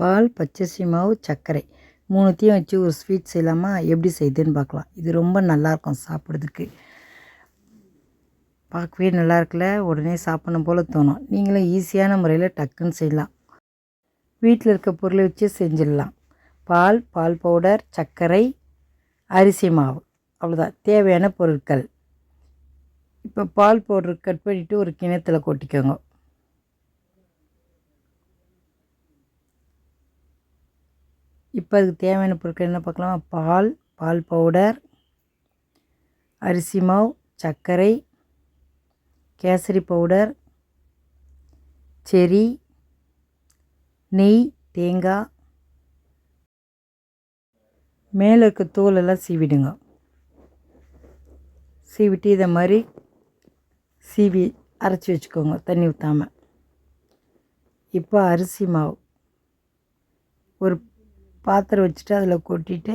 பால் பச்சரிசி மாவு சர்க்கரை. மூணுத்தையும் வச்சு ஒரு ஸ்வீட் செய்யலாமா? எப்படி செய்யுதுன்னு பார்க்கலாம். இது ரொம்ப நல்லாயிருக்கும் சாப்பிட்றதுக்கு. பார்க்கவே நல்லா இருக்குல்ல உடனே சாப்பிடணும் போல் தோணும். நீங்களும் ஈஸியான முறையில் டக்குன்னு செய்யலாம். வீட்டில் இருக்க பொருளை வச்சு செஞ்சிடலாம். பால் பால் பவுடர் சர்க்கரை அரிசி மாவு. அவ்வளோதான் தேவையான பொருட்கள். இப்போ பால் பவுடர் கட் பண்ணிவிட்டு ஒரு கிணத்துல கொட்டிக்கோங்க. இப்போ அதுக்கு தேவையான பொருட்கள் என்ன பார்க்கலாமா? பால் பால் பவுடர் அரிசி மாவு சர்க்கரை கேசரி பவுடர் செரி நெய் தேங்காய். மேலே இருக்க தோலெல்லாம் சீவிடுங்க. சீவிட்டு இதை மாதிரி சீவி அரைச்சி வச்சுக்கோங்க தண்ணி ஊற்றாமல் இப்போ அரிசி மாவு. ஒரு பாத்திரம் வச்சுட்டு அதில் கொட்டிட்டு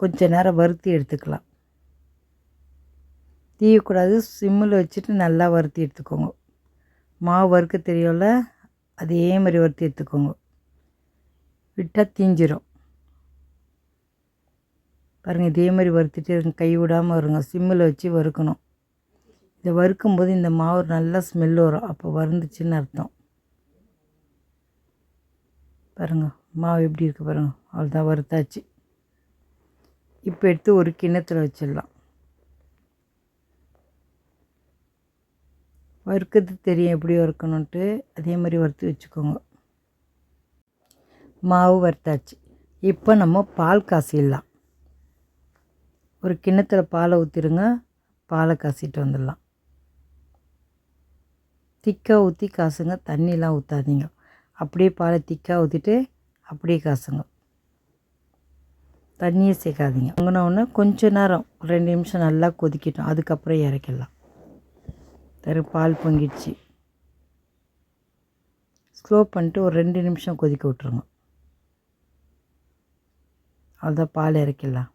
கொஞ்ச நேரம் வறுத்தி எடுத்துக்கலாம். தீயக்கூடாது சிம்மில் வச்சுட்டு நல்லா வறுத்தி எடுத்துக்கோங்க. மாவு வறுக்க தெரியும்ல அதே மாதிரி வறுத்தி எடுத்துக்கோங்க. விட்டால் தீஞ்சிரும். பாருங்கள் இதே மாதிரி வறுத்துட்டு இருங்க கை விடாமல் வருங்க. சிம்மில் வச்சு வறுக்கணும். இதை வறுக்கும்போது இந்த மாவு நல்லா ஸ்மெல் வரும். அப்போ வறுந்துச்சுன்னு அர்த்தம். பாருங்கள் மாவு எப்படி இருக்குது பாருங்கள் அவ்வளோதான் வறுத்தாச்சு. இப்போ எடுத்து ஒரு கிண்ணத்தில் வச்சிடலாம். வறுக்கிறது தெரியும் எப்படி வறுக்கணுன்ட்டு அதே மாதிரி வறுத்து வச்சுக்கோங்க. மாவு வறுத்தாச்சு. இப்போ நம்ம பால் காசிடலாம். ஒரு கிண்ணத்தில் பாலை ஊற்றிடுங்க பாலை காசிட்டு வந்துடலாம். திக்காக ஊற்றி காசுங்க தண்ணிலாம் ஊற்றாதீங்க அப்படியே பாலை திக்காக ஊற்றிட்டு அப்படியே காசுங்க. தண்ணியே சேர்க்காதீங்க. வாங்கினோடனே கொஞ்சம் நேரம் ரெண்டு நிமிஷம் நல்லா கொதிக்கட்டும். அதுக்கப்புறம் இறக்கிடலாம். தரும் பால் பொங்கிடுச்சு. ஸ்லோ பண்ணிட்டு ஒரு ரெண்டு நிமிஷம் கொதிக்க விட்ருங்க அதுதான் பால் இறக்கிடலாம்.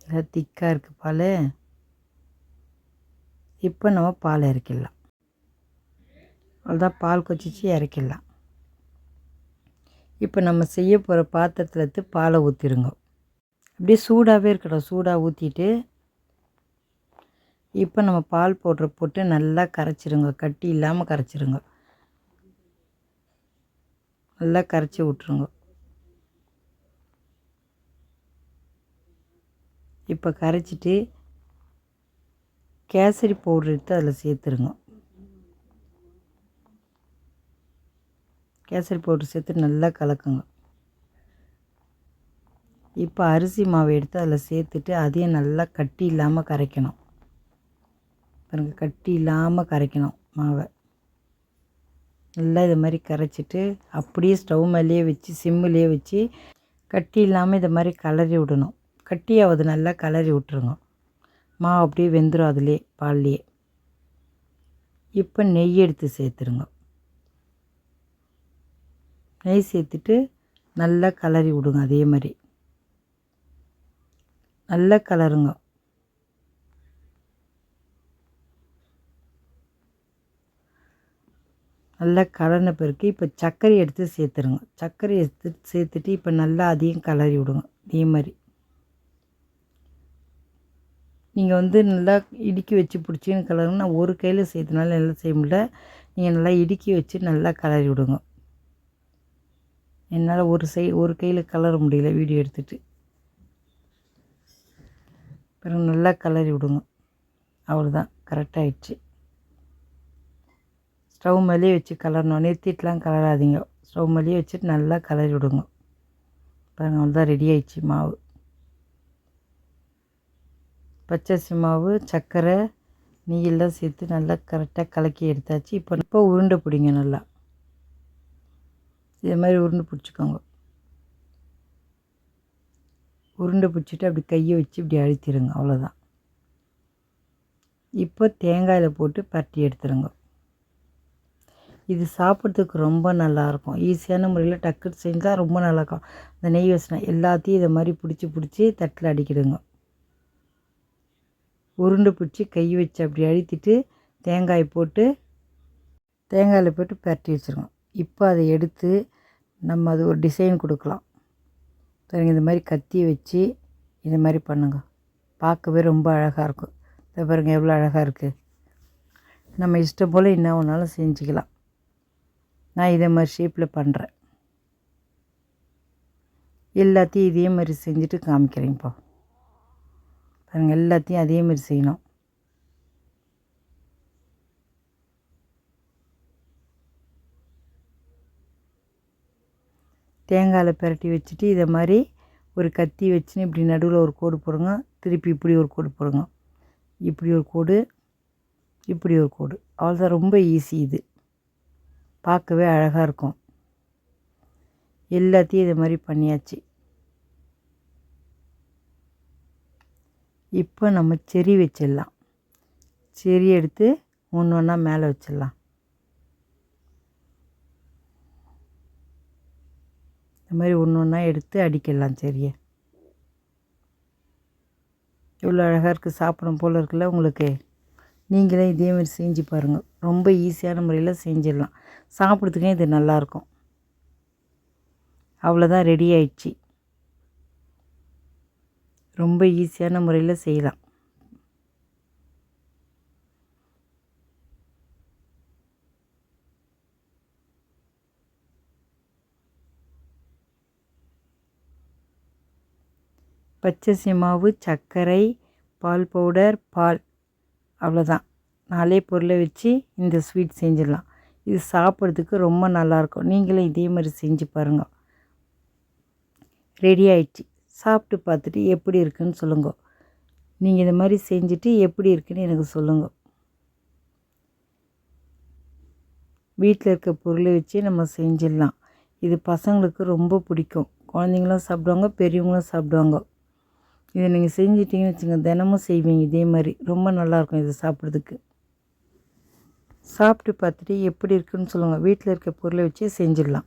நல்லா திக்காக இருக்குது பால். இப்போ நம்ம பால் இறக்கிடலாம். அவ்வளோதான் பால் கொச்சிச்சு இறக்கிடலாம். இப்போ நம்ம செய்ய போகிற பாத்திரத்தில் எடுத்து பாலை ஊற்றிடுங்க அப்படியே சூடாகவே இருக்கட்டும். சூடாக ஊற்றிட்டு இப்போ நம்ம பால் பவுட்ரு போட்டு நல்லா கரைச்சிருங்க கட்டி இல்லாமல் கரைச்சிருங்க நல்லா கரைச்சி விட்ருங்க இப்போ கரைச்சிட்டு கேசரி பவுடர் எடுத்து அதில் சேர்த்துருங்க. கேசரி பவுடர் சேர்த்து நல்லா கலக்குங்க. இப்போ அரிசி மாவை எடுத்து அதில் சேர்த்துட்டு அதையும் நல்லா கட்டி இல்லாமல் கரைக்கணும். பாருங்கள் கட்டி இல்லாமல் கரைக்கணும் மாவை. நல்லா இது மாதிரி கரைச்சிட்டு அப்படியே ஸ்டவ் மேலேயே வச்சு சிம்மிலேயே வச்சு கட்டி இல்லாமல் இதை மாதிரி கலரி விடணும். கட்டியாவது நல்லா கலரி விட்ருங்க மாவு அப்படியே வெந்துடும் அதிலே பால்லையே இப்போ நெய் எடுத்து சேர்த்துருங்க. நெய் சேர்த்துட்டு நல்லா கலரி விடுங்க அதே மாதிரி. நல்லா கலருங்க. நல்லா கலர்ன பிறகு இப்போ சர்க்கரை எடுத்து சேர்த்துருங்க. சர்க்கரை எடுத்து சேர்த்துட்டு இப்போ நல்லா அதையும் கலரி விடுங்க. அதே மாதிரி. நீங்கள் வந்து நல்லா இடுக்கி வச்சு பிடிச்சின்னு கலருங்க நான் ஒரு கையில் செய்யறதுனால நல்லா செய்ய முடியல. நீங்கள் நல்லா இடுக்கி வச்சு நல்லா கலரி விடுங்க. என்னால் ஒரு சை ஒரு கையில் கலர முடியல வீடியோ எடுத்துகிட்டு பிறகு நல்லா கலரி விடுங்க. அவ்வளோதான் கரெக்டாகிடுச்சு ஸ்டவ் மேலேயே வச்சு கலரணும் நிறுத்திட்டுலாம் கலராதீங்க. ஸ்டவ் மேலேயே வச்சுட்டு நல்லா கலரி விடுங்க. பாருங்கள் அவ்வளோதான் ரெடி ஆயிடுச்சு மாவு. பச்சரிசி மாவு சர்க்கரை நெய்யெல்லாம் சேர்த்து நல்லா கரெக்டாக கலக்கி எடுத்தாச்சு. இப்போ இப்போ உருண்டை பிடிங்க நல்லா. இது மாதிரி உருண்டை பிடிச்சிக்கோங்க. உருண்டை பிடிச்சிட்டு அப்படி கையை வச்சு இப்படி அழுத்திடுங்க அவ்வளோதான் இப்போ தேங்காயில் போட்டு பரட்டி எடுத்துருங்க. இது சாப்பிட்றதுக்கு ரொம்ப நல்லாயிருக்கும். ஈஸியான முறையில் டக்குன்னு செஞ்சால் ரொம்ப நல்லாயிருக்கும் இந்த நெய் வசனம் எல்லாத்தையும் இதை மாதிரி பிடிச்சி பிடிச்சி தட்டில் அடிக்கிடுங்க. உருண்டை பிடிச்சி கை வச்சு அப்படி அழுத்திட்டு தேங்காய் போட்டு தேங்காயில் போட்டு பரட்டி வச்சுருக்கோம். இப்போ அதை எடுத்து நம்ம அது ஒரு டிசைன் கொடுக்கலாம். சரிங்க இந்த மாதிரி கத்தி வச்சு இந்த மாதிரி பண்ணுங்க. பார்க்கவே ரொம்ப அழகாக இருக்கும். இதை பாருங்க எவ்வளோ அழகாக இருக்குது நம்ம இஷ்டம் போல் என்ன ஒன்றாலும் செஞ்சுக்கலாம். நான் இதே மாதிரி ஷேப்பில் பண்ணுறேன் எல்லாத்தையும் இதே மாதிரி செஞ்சுட்டு காமிக்கிறேங்கப்பா இப்போ எல்லாத்தையும் அதே மாதிரி செய்யணும். தேங்காயில் பிரட்டி வச்சுட்டு இதை மாதிரி ஒரு கத்தி வச்சுன்னு இப்படி நடுவில் ஒரு கோடு போடுங்க. திருப்பி இப்படி ஒரு கோடு போடுங்க. இப்படி ஒரு கோடு இப்படி ஒரு கோடு. அவ்வளோதான் ரொம்ப ஈஸி இது. பார்க்கவே அழகாக இருக்கும். எல்லாத்தையும் இது மாதிரி பண்ணியாச்சு. இப்போ நம்ம செரி வச்சிடலாம். செரி எடுத்து ஒன்று ஒன்றா மேலே வச்சிடலாம். இந்த மாதிரி ஒன்று ஒன்றா எடுத்து அடிக்கிடலாம் செரியை. எவ்வளோ அழகாக இருக்குது சாப்பிடும் போல் இருக்குல்ல உங்களுக்கு. நீங்களே இதே மாதிரி செஞ்சு பாருங்கள் ரொம்ப ஈஸியான முறையில் செஞ்சிடலாம். சாப்பிட்றதுக்கே இது நல்லாயிருக்கும் அவ்வளோதான் ரெடி ஆயிடுச்சு. ரொம்ப ஈஸியான முறையில் செய்யலாம். பச்சரிசி மாவு சர்க்கரை பால் பவுடர் பால். அவ்வளோதான் நாலே பொருளை வச்சு இந்த ஸ்வீட் செஞ்சிடலாம். இது சாப்பிட்றதுக்கு ரொம்ப நல்லாயிருக்கும் நீங்களும் இதே மாதிரி செஞ்சு பாருங்கள் ரெடி ஆயிடுச்சு. சாப்பிட்டு பார்த்துட்டு எப்படி இருக்குன்னு சொல்லுங்க. நீங்கள் இந்த மாதிரி செஞ்சுட்டு எப்படி இருக்குன்னு எனக்கு சொல்லுங்க. வீட்டில் இருக்க பொருளை வச்சு நம்ம செஞ்சிடலாம். இது பசங்களுக்கு ரொம்ப பிடிக்கும். குழந்தைங்களும் சாப்பிடுவாங்க பெரியவங்களும் சாப்பிடுவாங்க. இதை நீங்கள் செஞ்சிட்டிங்கன்னு வச்சுங்க தினமும் செய்வீங்க இதே மாதிரி. ரொம்ப நல்லாயிருக்கும் இதை சாப்பிட்றதுக்கு. சாப்பிட்டு பார்த்துட்டு எப்படி இருக்குன்னு சொல்லுங்கள் வீட்டில் இருக்க பொருளை வச்சு செஞ்சிடலாம்.